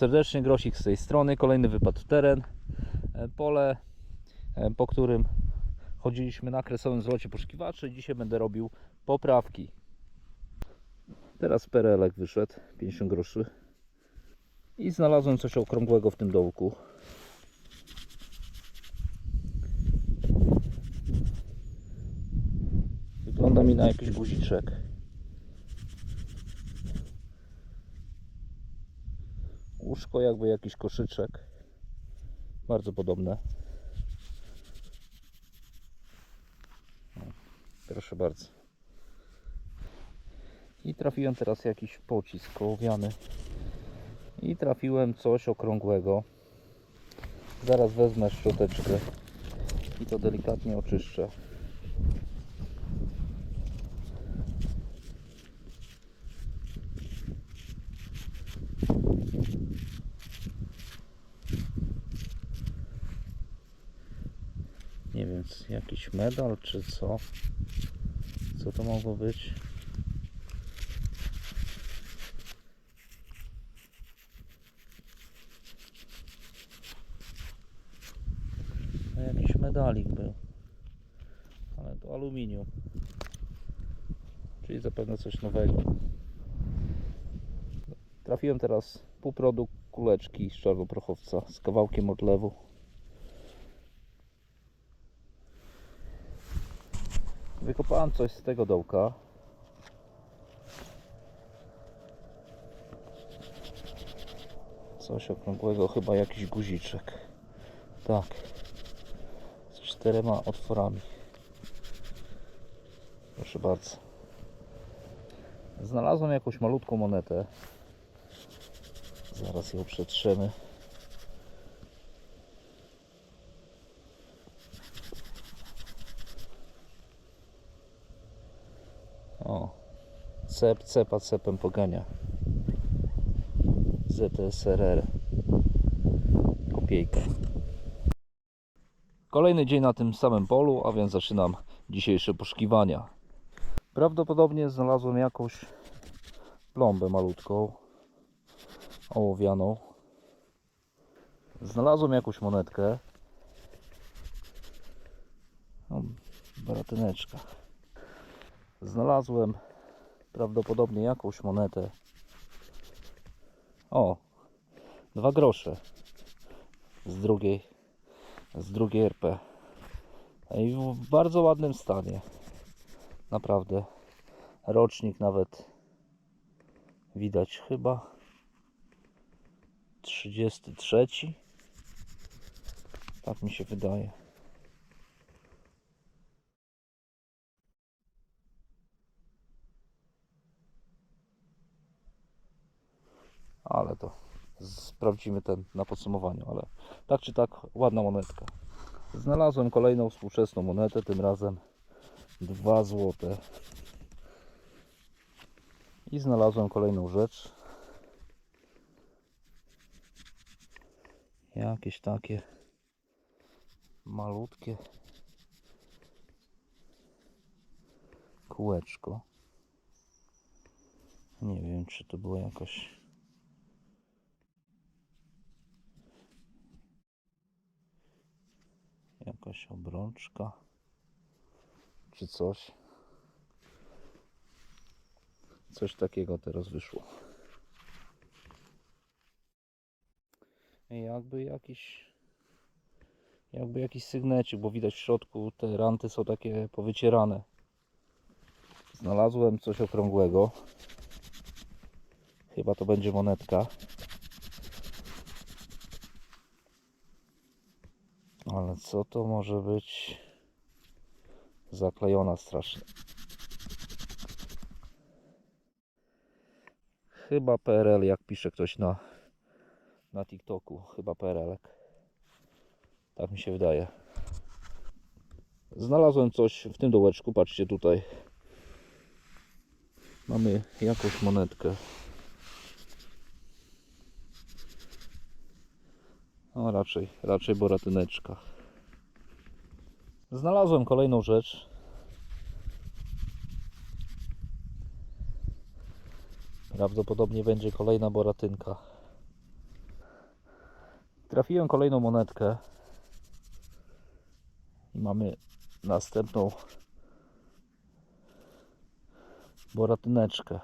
serdecznie, Grosik z tej strony. Kolejny wypad w teren. E, Pole, e, po którym chodziliśmy na kresowym zlocie poszukiwaczy. Dzisiaj będę robił poprawki. Teraz perelek wyszedł, 50 groszy. I znalazłem coś okrągłego w tym dołku. Wygląda mi na jakiś guziczek. Łóżko jakby jakiś koszyczek. Bardzo podobne. Proszę bardzo. I trafiłem teraz jakiś pocisk kołowiany. I trafiłem coś okrągłego. Zaraz wezmę szczoteczkę i to delikatnie oczyszczę. Jakiś medal czy co? Co to mogło być? No jakiś medalik był. Ale to aluminium. Czyli zapewne coś nowego. Trafiłem teraz półprodukt kuleczki z czarnoprochowca z kawałkiem odlewu. Wykopałem coś z tego dołka. Coś okrągłego, chyba jakiś guziczek. Tak. Z czterema otworami. Proszę bardzo. Znalazłem jakąś malutką monetę. Zaraz ją przetrzemy. O. Cep, cepa cepem pogania. ZSRR. Kopiejka. Kolejny dzień na tym samym polu, a więc zaczynam dzisiejsze poszukiwania. Prawdopodobnie znalazłem jakąś plombę malutką, ołowianą. Znalazłem jakąś monetkę. O, baratyneczka. Znalazłem prawdopodobnie jakąś monetę. O, dwa grosze z drugiej, z drugiej RP. I w bardzo ładnym stanie. Naprawdę. Rocznik nawet widać chyba 33. Tak mi się wydaje. Ale to sprawdzimy ten na podsumowaniu, ale tak czy tak ładna monetka. Znalazłem kolejną współczesną monetę, tym razem 2 złote. I znalazłem kolejną rzecz. Jakieś takie malutkie kółeczko. Nie wiem, czy to było jakoś jakaś obrączka czy coś. Coś takiego teraz wyszło. Jakby jakiś jakby jakiś sygnecik, bo widać w środku te ranty są takie powycierane. Znalazłem coś okrągłego. Chyba to będzie monetka. Ale co to może być? Zaklejona strasznie. Chyba PRL, jak pisze ktoś na, na TikToku. Chyba PRL. Tak mi się wydaje. Znalazłem coś w tym dołeczku. Patrzcie tutaj. Mamy jakąś monetkę. No raczej, raczej boratyneczka. Znalazłem kolejną rzecz. Prawdopodobnie będzie kolejna boratynka. Trafiłem kolejną monetkę. I mamy następną boratyneczkę.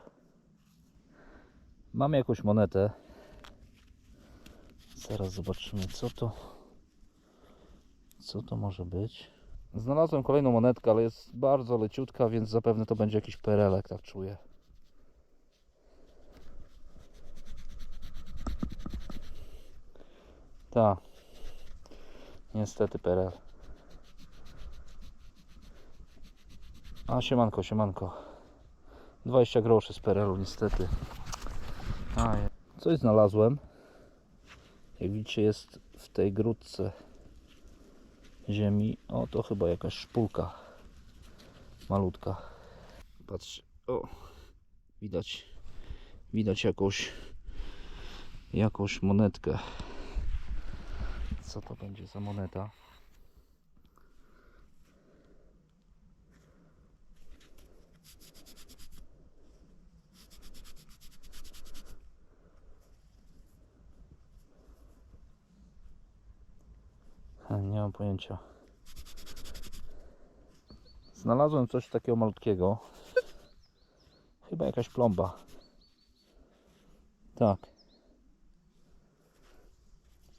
Mamy jakąś monetę. Zaraz zobaczymy co to co to może być. Znalazłem kolejną monetkę, ale jest bardzo leciutka, więc zapewne to będzie jakiś perelek, tak czuję. Tak. Niestety PRL. A siemanko, siemanko. 20 groszy z PRL-u niestety. A, coś znalazłem. Jak widzicie jest w tej grudce ziemi. O, to chyba jakaś szpulka. Malutka. Patrz. O. Widać. Widać jakąś jakąś monetkę. Co to będzie za moneta? Pojęcia. Znalazłem coś takiego malutkiego. Chyba jakaś plomba. Tak.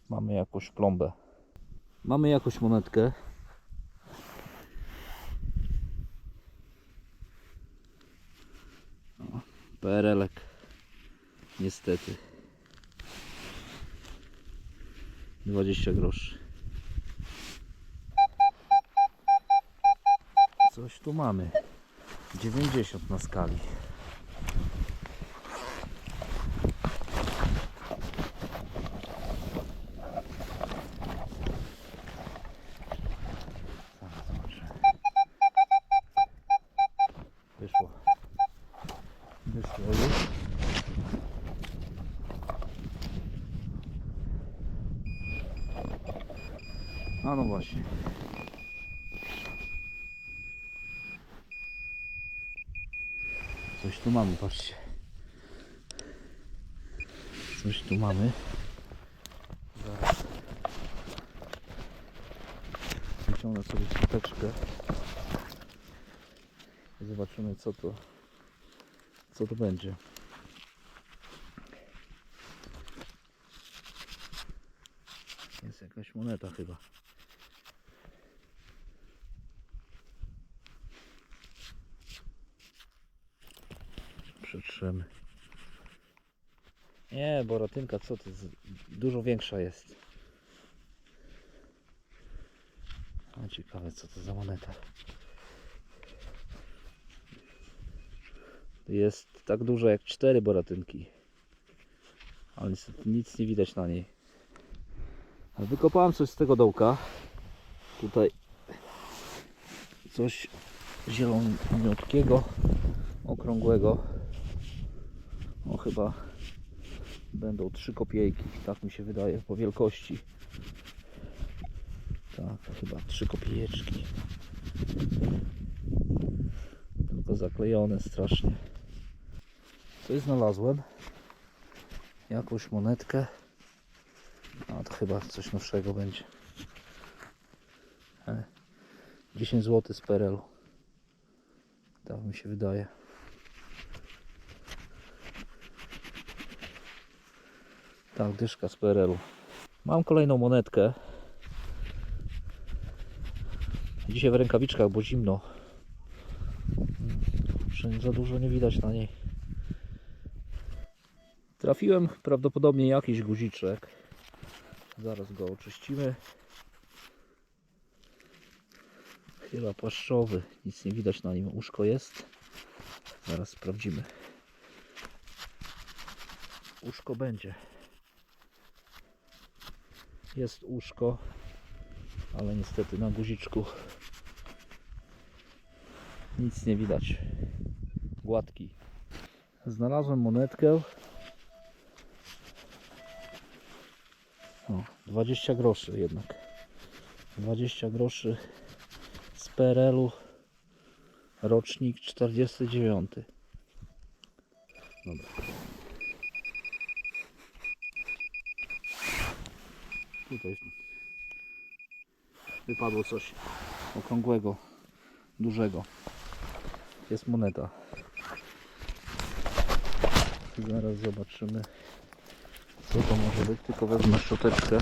Mamy jakąś plombę. Mamy jakąś monetkę. O. Niestety. 20 groszy. Coś tu mamy. 90 na skali. A no właśnie. Coś tu mamy, patrzcie. Coś tu mamy. Zaraz. Wyciągnę sobie szczoteczkę. Zobaczymy co to co to będzie. Jest jakaś moneta chyba. Przetrzemy. Nie, boratynka, co to? Dużo większa jest. Ciekawe, co to za moneta. Jest tak duża jak cztery boratynki. Ale niestety nic nie widać na niej. Wykopałem coś z tego dołka. Tutaj coś zieloniutkiego, okrągłego. O chyba będą trzy kopiejki, tak mi się wydaje po wielkości. Tak, chyba trzy kopiejeczki. Tylko zaklejone strasznie. Coś znalazłem. Jakąś monetkę. A to chyba coś nowszego będzie. E, 10 zł z PRL-u. Tak mi się wydaje. Tak, dyszka z PRL-u. Mam kolejną monetkę. Dzisiaj w rękawiczkach, bo zimno. Że za dużo nie widać na niej. Trafiłem prawdopodobnie jakiś guziczek. Zaraz go oczyścimy. Chyba płaszczowy. Nic nie widać na nim. Uszko jest. Zaraz sprawdzimy. Uszko będzie. Jest uszko, ale niestety na guziczku nic nie widać. Gładki. Znalazłem monetkę. O, 20 groszy jednak. 20 groszy z PRL-u. Rocznik 49. Dobra. Tutaj wypadło coś okrągłego, dużego. Jest moneta. Zaraz zobaczymy co to może być. Tylko wezmę szczoteczkę.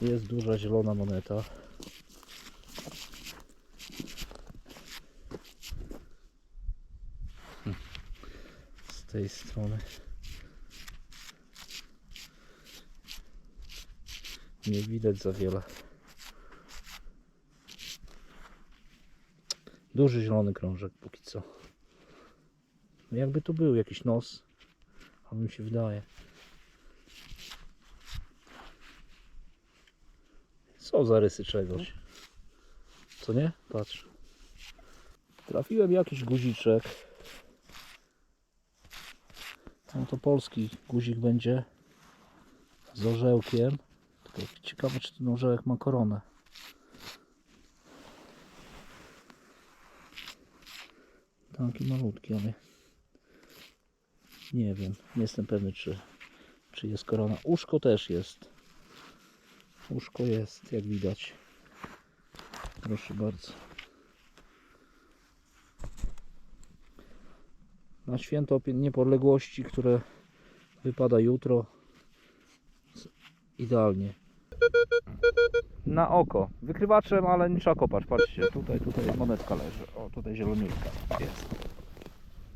Jest duża zielona moneta. Hm. Z tej strony. Nie widać za wiele. Duży zielony krążek póki co. No Jakby tu był jakiś nos, a mi się wydaje. Są zarysy czegoś. Co nie? Patrz. Trafiłem jakiś guziczek. No to polski guzik będzie z orzełkiem. Ciekawe czy ten orzełek ma koronę. Taki malutki, ale nie wiem. Nie jestem pewny czy, czy jest korona. Uszko też jest. Uszko jest, jak widać. Proszę bardzo. Na święto niepodległości, które wypada jutro. Idealnie. Na oko. Wykrywaczem, ale nie trzeba kopać. Patrzcie, tutaj, tutaj monetka leży. O, tutaj zieloniutka jest.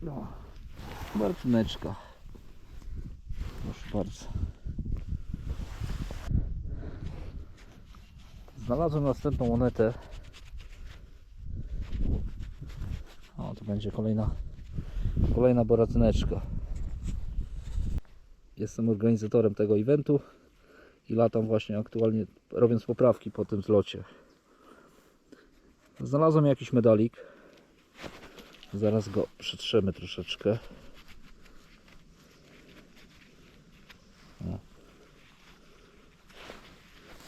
No. Martyneczka. Proszę bardzo. Znalazłem następną monetę. O, to będzie kolejna kolejna boratyneczka. Jestem organizatorem tego eventu i latam właśnie aktualnie robiąc poprawki po tym zlocie. Znalazłem jakiś medalik. Zaraz go przetrzemy troszeczkę.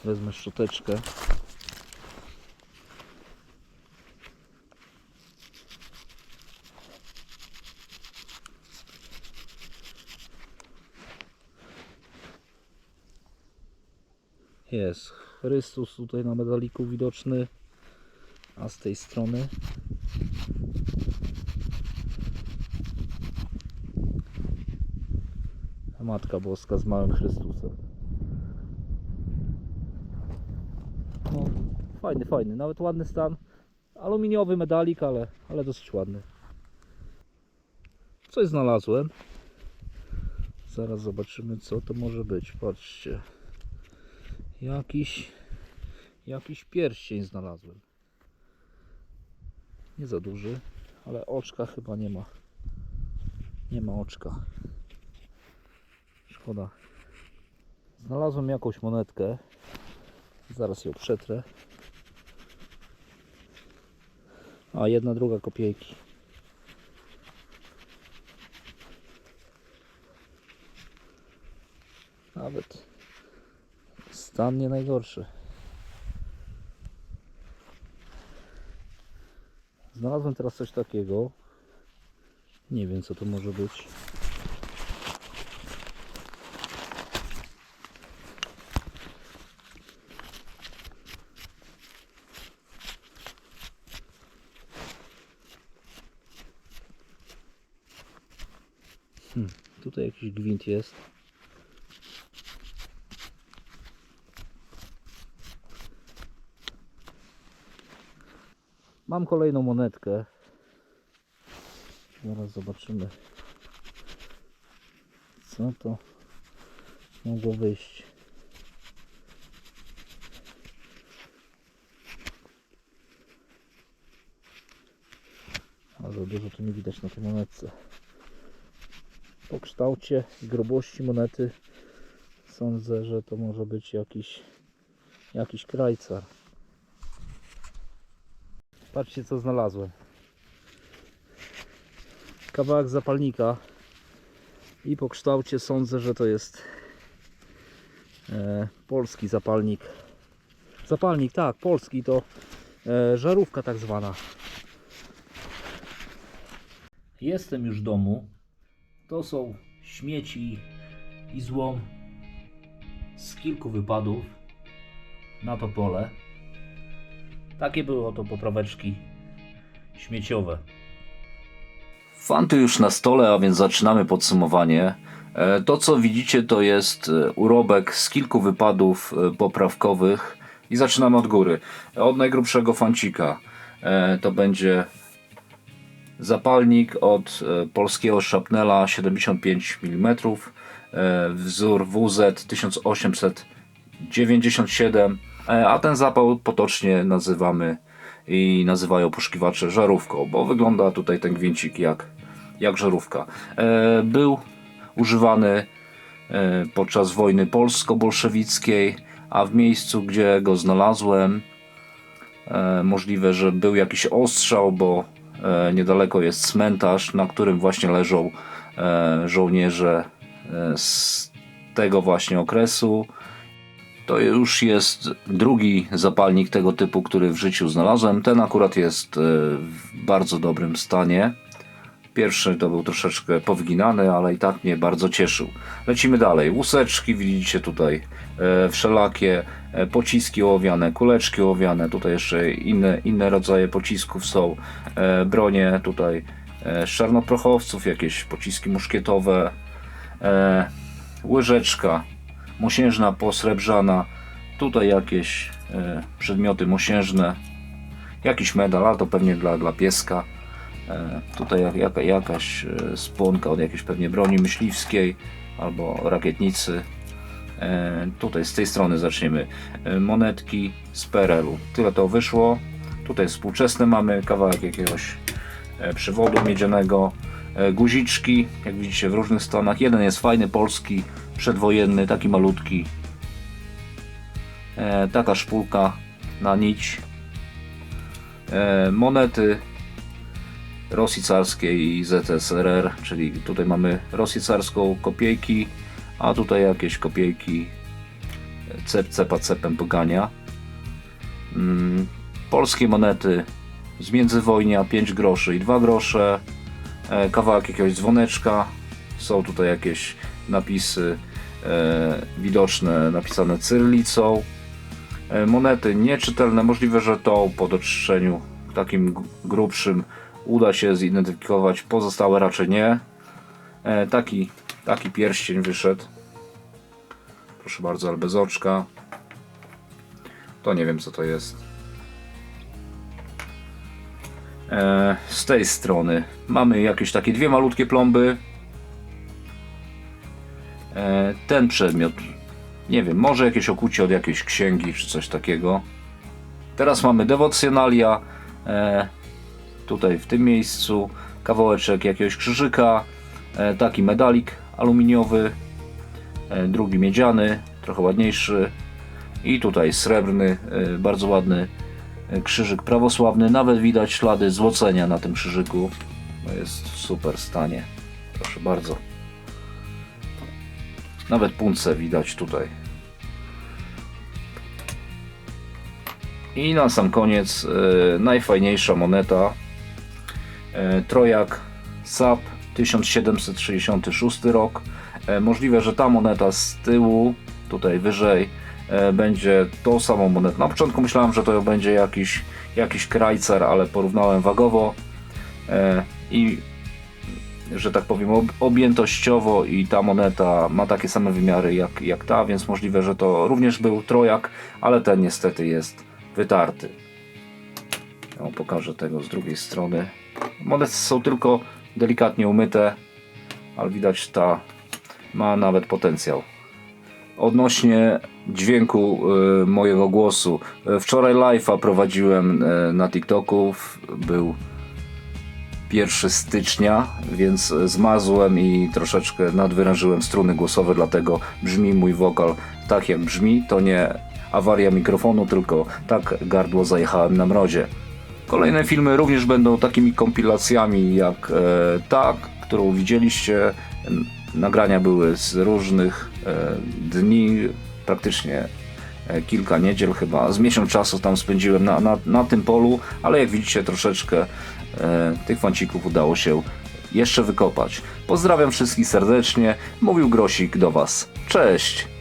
Wezmę szczoteczkę. Jest Chrystus tutaj na medaliku widoczny, a z tej strony Matka Boska z małym Chrystusem. No, fajny, fajny, nawet ładny stan. Aluminiowy medalik, ale, ale dosyć ładny. Coś znalazłem. Zaraz zobaczymy co to może być. Patrzcie. Jakiś jakiś pierścień znalazłem. Nie za duży, ale oczka chyba nie ma. Nie ma oczka. Szkoda. Znalazłem jakąś monetkę. Zaraz ją przetrę. A jedna druga kopiejki. Nawet stan nie najgorszy. Znalazłem teraz coś takiego. Nie wiem co to może być. Hmm, tutaj jakiś gwint jest. Mam kolejną monetkę. Zaraz zobaczymy. Co to mogło wyjść. A za dużo tu nie widać na tej monetce. Po kształcie i grubości monety sądzę, że to może być jakiś jakiś krajcar. Patrzcie co znalazłem. Kawałek zapalnika i po kształcie sądzę, że to jest e, polski zapalnik. Zapalnik, tak, polski to e, żarówka tak zwana. Jestem już w domu. To są śmieci i złom z kilku wypadów na to pole. Takie były oto popraweczki śmieciowe. Fanty już na stole, a więc zaczynamy podsumowanie. E, To, co widzicie, to jest e, urobek z kilku wypadów e, poprawkowych i zaczynamy od góry. Od najgrubszego fancika. To będzie zapalnik od polskiego Sharpnella 75 mm, wzór WZ 1897, e, a ten zapał potocznie nazywamy i nazywają poszukiwacze żarówką, bo wygląda tutaj ten gwincik jak, jak żarówka. E, Był używany e, podczas wojny polsko-bolszewickiej, a w miejscu, gdzie go znalazłem, e, możliwe, że był jakiś ostrzał, bo e, niedaleko jest cmentarz, na którym właśnie leżą e, żołnierze e, z tego właśnie okresu. To już jest drugi zapalnik tego typu, który w życiu znalazłem. Ten akurat jest e, w bardzo dobrym stanie. Pierwszy to był troszeczkę powginany, ale i tak mnie bardzo cieszył. Lecimy dalej. Łuseczki widzicie tutaj, e, wszelakie e, pociski ołowiane, kuleczki ołowiane. Tutaj jeszcze inne, inne rodzaje pocisków są. Bronie tutaj e, czarnoprochowców, jakieś pociski muszkietowe. Łyżeczka mosiężna posrebrzana. Tutaj jakieś e, przedmioty mosiężne. Jakiś medal, ale to pewnie dla, dla pieska. E, tutaj jak, jaka, jakaś e, spłonka od jakiejś pewnie broni myśliwskiej albo rakietnicy. Tutaj z tej strony zaczniemy. Monetki z PRL-u. Tyle to wyszło. Tutaj współczesne mamy kawałek jakiegoś przewodu miedzianego. Guziczki, jak widzicie w różnych stanach. Jeden jest fajny, polski, przedwojenny, taki malutki. E, taka szpulka na nić. E, monety Rosji carskiej i ZSRR, czyli tutaj mamy Rosję carską, kopiejki, a tutaj jakieś kopiejki cep, cepa cepem pogania. Mm, polskie monety z międzywojnia 5 groszy i 2 grosze, e, kawałek jakiegoś dzwoneczka, są tutaj jakieś napisy e, widoczne, napisane cyrylicą. E, monety nieczytelne, możliwe, że to po doczyszczeniu takim grubszym uda się zidentyfikować, pozostałe raczej nie. E, taki, taki pierścień wyszedł. Proszę bardzo, ale bez oczka. To nie wiem co to jest. Z tej strony mamy jakieś takie dwie malutkie plomby. E, ten przedmiot, nie wiem, może jakieś okucie od jakiejś księgi czy coś takiego. Teraz mamy dewocjonalia. E, tutaj w tym miejscu kawałeczek jakiegoś krzyżyka, e, taki medalik aluminiowy, drugi miedziany, trochę ładniejszy i tutaj srebrny, bardzo ładny krzyżyk prawosławny, nawet widać ślady złocenia na tym krzyżyku, jest w super stanie, proszę bardzo. Nawet punce widać tutaj. I na sam koniec e, najfajniejsza moneta e, Trojak SAP 1766 rok. E, możliwe, że ta moneta z tyłu, tutaj wyżej, e, będzie tą samą monetą. Na początku myślałem, że to będzie jakiś, jakiś Krajcar, ale porównałem wagowo e, i że tak powiem ob- objętościowo i ta moneta ma takie same wymiary jak, jak ta, więc możliwe, że to również był trojak, ale ten niestety jest wytarty. Ja pokażę tego z drugiej strony. Monety są tylko delikatnie umyte, ale widać ta ma nawet potencjał. Odnośnie dźwięku y, mojego głosu. Wczoraj live'a prowadziłem y, na TikToku. Był 1 stycznia, więc zmazłem i troszeczkę nadwyrężyłem struny głosowe, dlatego brzmi mój wokal tak jak brzmi. To nie awaria mikrofonu, tylko tak gardło zajechałem na mrozie. Kolejne filmy również będą takimi kompilacjami jak e, ta, którą widzieliście. Nagrania były z różnych e, dni, praktycznie e, kilka niedziel chyba. Z miesiąc czasu tam spędziłem na, na, na tym polu, ale jak widzicie troszeczkę tych fancików udało się jeszcze wykopać. Pozdrawiam wszystkich serdecznie. Mówił Grosik do Was. Cześć!